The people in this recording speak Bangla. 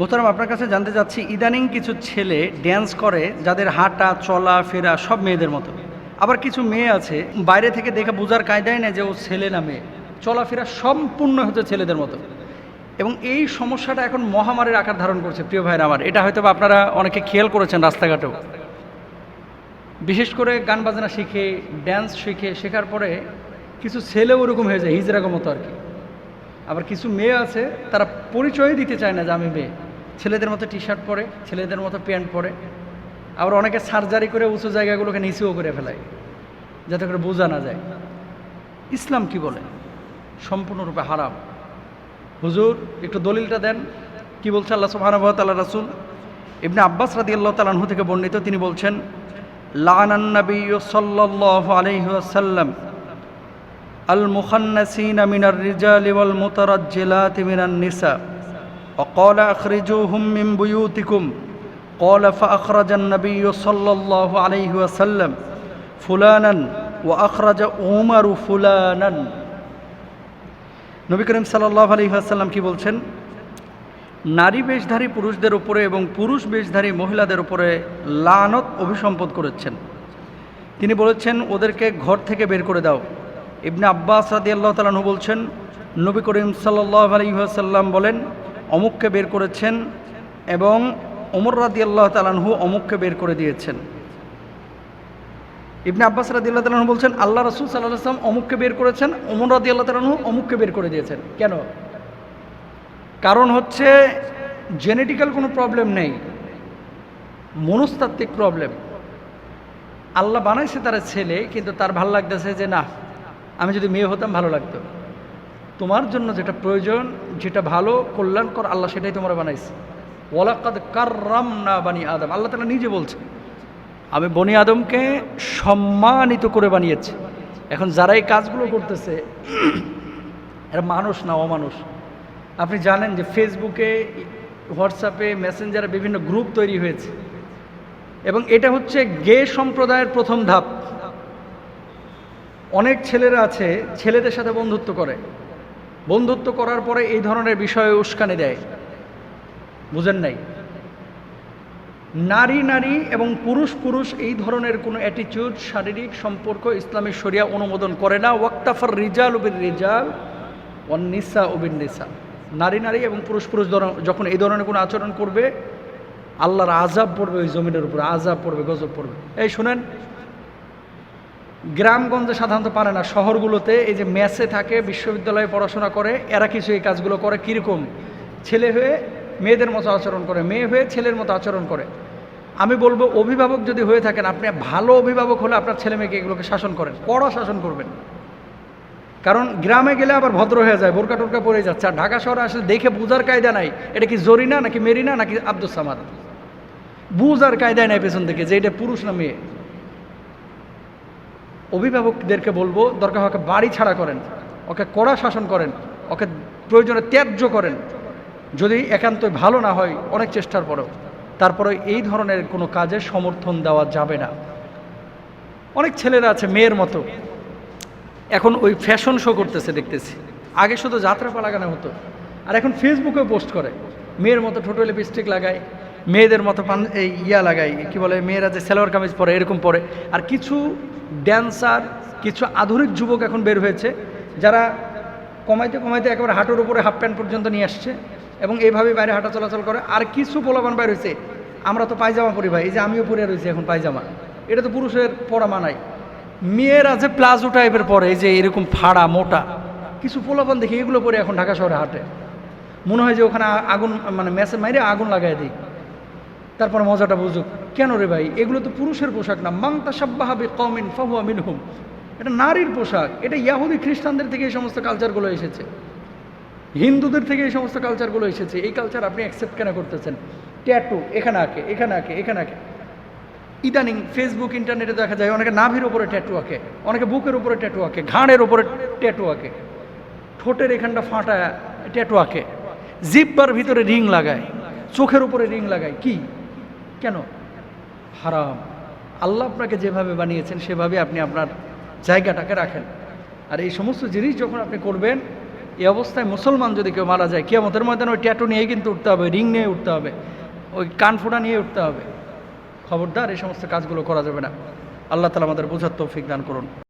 মোহতারাম, আপনার কাছে জানতে চাচ্ছি, ইদানিং কিছু ছেলে ড্যান্স করে যাদের হাঁটা, চলা, ফেরা সব মেয়েদের মতো। আবার কিছু মেয়ে আছে, বাইরে থেকে দেখে বোঝার কায়দায় না যে ও ছেলে না মেয়ে। চলাফেরা সম্পূর্ণ হচ্ছে ছেলেদের মতো। এবং এই সমস্যাটা এখন মহামারীর আকার ধারণ করছে, প্রিয় ভাইরা আমার। এটা হয়তো আপনারা অনেকে খেয়াল করেছেন রাস্তাঘাটেও। বিশেষ করে গান বাজনা শিখে ড্যান্স শিখে, শেখার পরে কিছু ছেলে ওরকম হয়ে যায় হিজরাগো মতো আর কি। আবার কিছু মেয়ে আছে, তারা পরিচয় দিতে চায় না যে আমি মেয়ে। ছেলেদের মতো টি শার্ট পরে, ছেলেদের মতো প্যান্ট পরে। আবার অনেকে সার্জারি করে উঁচু জায়গাগুলোকে নিচেও করে ফেলায়, যাতে করে বোঝা না যায়। ইসলাম কি বলে? সম্পূর্ণরূপে হারাম। হুজুর, একটু দলিলটা দেন। কি বলছে আল্লাহ তাআলা রাসূল? ইবনে আব্বাস রাদিয়াল্লাহু তাআলা আনহু থেকে বর্ণিত, তিনি বলছেন, লানান নাবিয়্যু সাল্লাল্লাহু আলাইহি ওয়াসাল্লাম আল মুখান্নাসিনা মিনার রিজালি ওয়াল মুতারাজ্জিলাতি মিনান নিসা وقال أخرجوهم من بيوتكم قال فأخرج النبي صلى الله عليه وسلم فلانا وأخرج عمر فلانا নবী করিম সাল্লাহ আলী আসাল্লাম কি বলছেন নারী বেশধারী পুরুষদের উপরে এবং পুরুষ বেশধারী মহিলাদের উপরে লানত অভিসম্পদ করেছেন তিনি বলেছেন ওদেরকে ঘর থেকে বের করে দাও ইবনে আব্বাস রাদি আল্লাহ তালাহু বলছেন নবী করিম সাল্লাহ আলী আসাল্লাম বলেন অমুককে বের করেছেন এবং ওমর রাদি আল্লাহ তালানহু অমুককে বের করে দিয়েছেন। ইবনে আব্বাস রাদি আল্লাহ তালাহু বলছেন, আল্লাহ রসুল সাল্লাহ আসলাম অমুককে বের করেছেন, ওমর রাদি আল্লাহ তালাহু অমুককে বের করে দিয়েছেন। কেন? কারণ হচ্ছে জেনেটিক্যাল কোনো প্রবলেম নেই, মনস্তাত্ত্বিক প্রবলেম। আল্লাহ বানাইছে তার ছেলে, কিন্তু তার ভালো লাগতেছে যে, না, আমি যদি মেয়ে হতাম ভালো লাগতো। তোমার জন্য যেটা প্রয়োজন যেটা ভালো, কল্যাণকর আল্লাহ সেটাই তোমরা বানাইছে। ওয়ালাকাদ কার্রাম না বানি আদম। আল্লাহ তালা নিজে বলছে, আমি বনি আদমকে সম্মানিত করে বানিয়েছি। এখন যারা এই কাজগুলো করতেছে, এরা মানুষ না অমানুষ। আপনি জানেন যে ফেসবুকে, হোয়াটসঅ্যাপে, মেসেঞ্জারে বিভিন্ন গ্রুপ তৈরি হয়েছে। এবং এটা হচ্ছে গে সম্প্রদায়ের প্রথম ধাপ। অনেক ছেলেরা আছে, ছেলেদের সাথে বন্ধুত্ব করে। বন্ধুত্ব করার পরে এই ধরনের বিষয়ে উস্কানি দেয়। বুঝেন নাই? নারী নারী এবং পুরুষ পুরুষ এই ধরনের কোনো অ্যাটিটিউড শারীরিক সম্পর্ক ইসলামী শরিয়া অনুমোদন করে না। ওয়াক্তাফার রিজাল উবিন রিজাল, ওয়ান নিসা উবিন নিসা। নারী নারী এবং পুরুষ পুরুষ যখন এই ধরনের কোনো আচরণ করবে, আল্লাহর আজাব পড়বে ওই জমিনের উপরে আজাব পড়বে, গজব পড়বে। এই শুনেন গ্রামগঞ্জে সাধারণত পারে না। শহরগুলোতে এই যে মেসে থাকে, বিশ্ববিদ্যালয়ে পড়াশোনা করে, এরা কিছু এই কাজগুলো করে কীরকম? ছেলে হয়ে মেয়েদের মতো আচরণ করে, মেয়ে হয়ে ছেলের মতো আচরণ করে। আমি বলব, অভিভাবক যদি হয়ে থাকেন, আপনি ভালো অভিভাবক হলে আপনার ছেলে মেয়েকে এগুলোকে শাসন করেন কড়া শাসন করবেন। কারণ গ্রামে গেলে আবার ভদ্র হয়ে যায়, বোরকা টোরকা পরে যাচ্ছে। আর ঢাকা শহরে আসলে দেখে বুঝার কায়দা নাই, এটা কি জরিনা নাকি মেরিনা নাকি আব্দুল সামাদ? বুঝার কায়দায় নাই পেছন থেকে যে এটা পুরুষ না মেয়ে। অভিভাবকদেরকে বলব, দরকার ওকে বাড়ি ছাড়া করেন, ওকে কড়া শাসন করেন, ওকে প্রয়োজনে ত্যায্য করেন। যদি একান্তই ভালো না হয়, অনেক চেষ্টার পরেও। তারপরে এই ধরনের কোনো কাজে সমর্থন দেওয়া যাবে না। অনেক ছেলেরা আছে মেয়ের মতো। এখন ওই ফ্যাশন শো করতেছে, দেখতেছি। আগে শুধু যাত্রাপা লাগানো হতো। আর এখন ফেসবুকেও পোস্ট করে। মেয়ের মতো ঠোঁটো লিপস্টিক লাগায়, মেয়েদের মতো পান এই ইয়া লাগায়, কি বলে, মেয়েরা যে সেলোয়ার কামিজ পরে এরকম পরে। আর কিছু ড্যান্সার কিছু আধুনিক যুবক এখন বের হয়েছে, যারা কমাইতে কমাইতে একেবারে হাঁটুর উপরে হাফ প্যান্ট পর্যন্ত নিয়ে আসছে এবং এইভাবে বাইরে হাঁটা চলাচল করে। আর কিছু পোলাপান বাইরে হয়েছে, আমরা তো পায়জামা পরি ভাই, এই যে আমিও পরে রয়েছি এখন পায়জামা। এটা তো পুরুষের পরা মানায়। মেয়েরা যে প্লাজো টাইপের পরে যে এরকম ফাড়া, মোটা, কিছু পোলাপান দেখি, এগুলো পরে এখন ঢাকা শহরে হাঁটে। মনে হয় যে ওখানে আগুন মানে মেসে মাইরে আগুন লাগাই দিই। তারপর মজাটা বুঝুক। কেন রে ভাই? এগুলো তো পুরুষের পোশাক না। মাংতা সাব্বাহাবি কমিন ফাহুয়া মিনহুম। এটা নারীর পোশাক। এটা ইয়াহুদি খ্রিস্টানদের থেকে এই সমস্ত কালচারগুলো এসেছে। হিন্দুদের থেকে এই সমস্ত কালচারগুলো এসেছে। এই কালচার আপনি অ্যাকসেপ্ট কেন করতেছেন? ট্যাটু, এখানে আঁকে এখানে আঁকে এখানে আঁকে। ইদানিং ফেসবুক ইন্টারনেটে দেখা যায় অনেকে নাভির উপরে ট্যাটু আঁকে, অনেকে বুকের উপরে ট্যাটু আঁকে, ঘাড়ের উপরে ট্যাটু আঁকে, ঠোঁটের এখানটা ফাটা ট্যাটু আঁকে, জিব্বার ভিতরে রিং লাগায়, চোখের উপরে রিং লাগায়। কি? কেন? হারাম। আল্লাহ আপনাকে যেভাবে বানিয়েছেন, সেভাবে আপনি আপনার জায়গাটাকে রাখেন। আর এই সমস্ত জিনিস যখন আপনি করবেন, এই অবস্থায় মুসলমান যদি কেউ মারা যায়, কিয়ামতের ময়দানে ওই ট্যাটু নিয়ে কিন্তু উঠতে হবে, রিং নিয়ে উঠতে হবে, ওই কানফোড়া নিয়ে উঠতে হবে। খবরদার, এই সমস্ত কাজগুলো করা যাবে না। আল্লাহ তালা আমাদের বোঝার তৌফিক দান করুন।